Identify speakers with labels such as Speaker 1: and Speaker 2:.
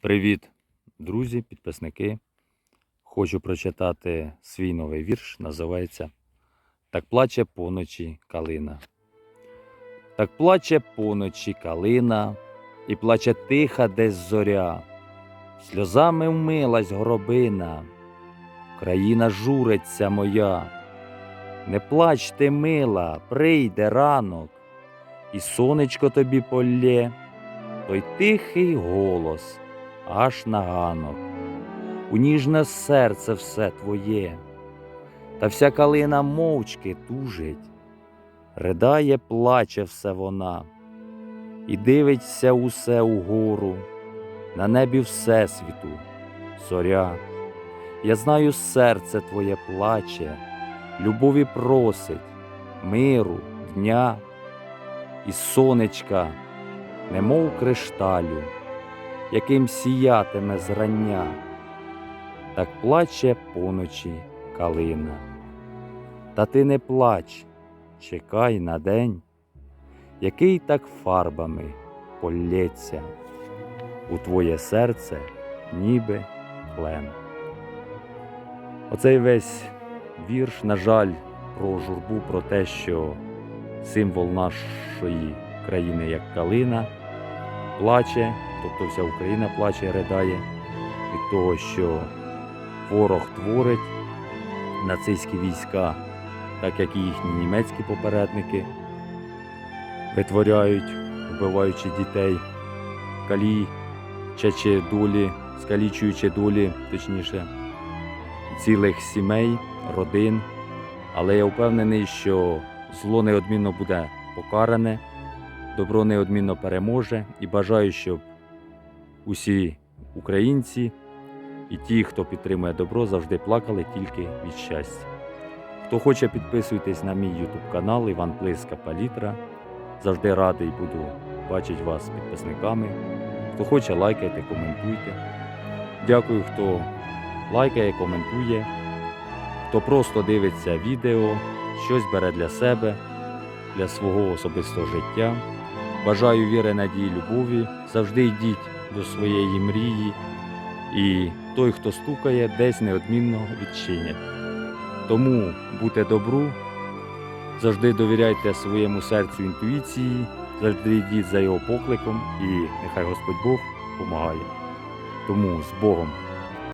Speaker 1: Привіт, друзі, підписники. Хочу прочитати свій новий вірш. Називається Так плаче поночі калина. Так плаче поночі калина, і плаче тиха десь зоря. Сльозами вмилась гробина, країна журиться моя. Не плач ти, мила, прийде ранок, і сонечко тобі полє, той тихий голос аж на ганок. У ніжне серце все твоє, та вся калина мовчки тужить, ридає, плаче все вона, і дивиться усе угору, на небі Всесвіту, зоря. Я знаю, серце твоє плаче, любові просить, миру, дня і сонечка, немов кришталю яким сіятиме зрання, так плаче поночі калина. Та ти не плач, чекай на день, який так фарбами полється у твоє серце, ніби клен. Оцей весь вірш, на жаль, про журбу, про те, що символ нашої країни як калина плаче, тобто вся Україна плаче ридає від того, що ворог творить нацистські війська, так як і їхні німецькі попередники витворяють, вбиваючи дітей, калічачи долі, скалічуючи долі, точніше, цілих сімей, родин. Але я впевнений, що зло неодмінно буде покаране добро неодмінно переможе і бажаю, щоб усі українці і ті, хто підтримує добро, завжди плакали тільки від щастя. Хто хоче, підписуйтесь на мій YouTube канал Іван Плиска Палітра. Завжди радий буду бачити вас підписниками. Хто хоче, лайкайте, коментуйте. Дякую, хто лайкає, коментує, хто просто дивиться відео, щось бере для себе, для свого особистого життя. Бажаю віри, надії, любові. Завжди йдіть до своєї мрії, і той, хто стукає, десь неодмінно відчинять. Тому будьте добру, завжди довіряйте своєму серцю інтуїції, завжди йдіть за його покликом, і нехай Господь Бог допомагає. Тому з Богом!